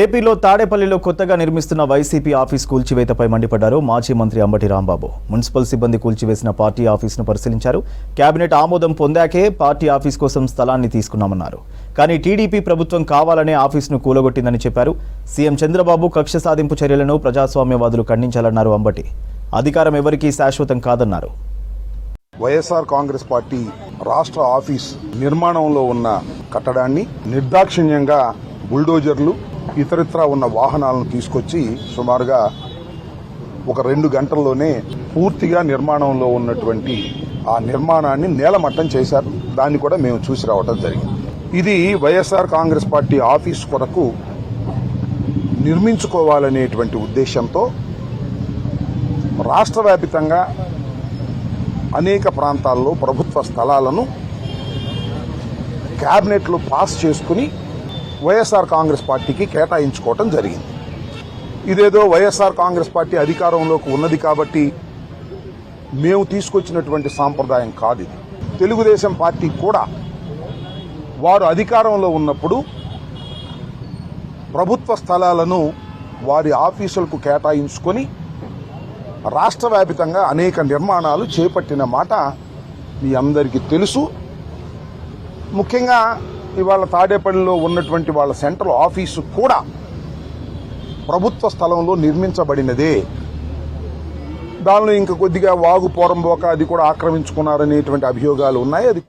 ఏపీలో తాడేపల్లిలో కొత్తగా నిర్మిస్తున్న వైసీపీ ఆఫీస్ కూల్చివేతపై మండిపడ్డారు మాజీ మంత్రి అంబటి రాంబాబు. మున్సిపల్ సిబ్బంది కూల్చివేసిన పార్టీ ఆఫీసును పరిశీలించారు. కేబినెట్ ఆమోదం పొందాకే పార్టీ ఆఫీస్ కోసం స్థలాన్ని తీసుకున్నామన్నారు. కానీ టీడీపీ ప్రభుత్వం కావాలనే ఆఫీసును కూలగొట్టిందని చెప్పారు. సీఎం చంద్రబాబు కక్ష సాధింపు చర్యలను ప్రజాస్వామ్యవాదులు ఖండించాలన్నారు అంబటి. అధికారం ఎవరికీ శాశ్వతం కాదన్నారు. వైఎస్ఆర్ కాంగ్రెస్ పార్టీ రాష్ట్ర ఆఫీస్ నిర్మాణంలో ఉన్న కట్టడాన్ని నిర్దాక్షిణ్యంగా బుల్డోజర్లు ఇతరత్రా ఉన్న వాహనాలను తీసుకొచ్చి సుమారుగా ఒక రెండు గంటల్లోనే పూర్తిగా నిర్మాణంలో ఉన్నటువంటి ఆ నిర్మాణాన్ని నేలమట్టం చేశారు. దాన్ని కూడా మేము చూసి రావటం జరిగింది. ఇది వైఎస్ఆర్ కాంగ్రెస్ పార్టీ ఆఫీస్ కొరకు నిర్మించుకోవాలనేటువంటి ఉద్దేశంతో రాష్ట్ర వ్యాపితంగా అనేక ప్రాంతాల్లో ప్రభుత్వ స్థలాలను క్యాబినెట్లో పాస్ చేసుకుని వైఎస్ఆర్ కాంగ్రెస్ పార్టీకి కేటాయించుకోవటం జరిగింది. ఇదేదో వైఎస్ఆర్ కాంగ్రెస్ పార్టీ అధికారంలోకి ఉన్నది కాబట్టి మేము తీసుకొచ్చినటువంటి సాంప్రదాయం కాదు ఇది. తెలుగుదేశం పార్టీ కూడా వారు అధికారంలో ఉన్నప్పుడు ప్రభుత్వ స్థలాలను వారి ఆఫీసులకు కేటాయించుకొని రాష్ట్ర వ్యాపితంగా అనేక నిర్మాణాలు చేపట్టిన మాట మీ అందరికీ తెలుసు. ముఖ్యంగా ఇవాళ తాడేపల్లిలో ఉన్నటువంటి వాళ్ళ సెంట్రల్ ఆఫీసు కూడా ప్రభుత్వ స్థలంలో నిర్మించబడినదే. దానిలో ఇంకా కొద్దిగా వాగు పోరంబోక అది కూడా ఆక్రమించుకున్నారనేటువంటి అభియోగాలు ఉన్నాయి. అది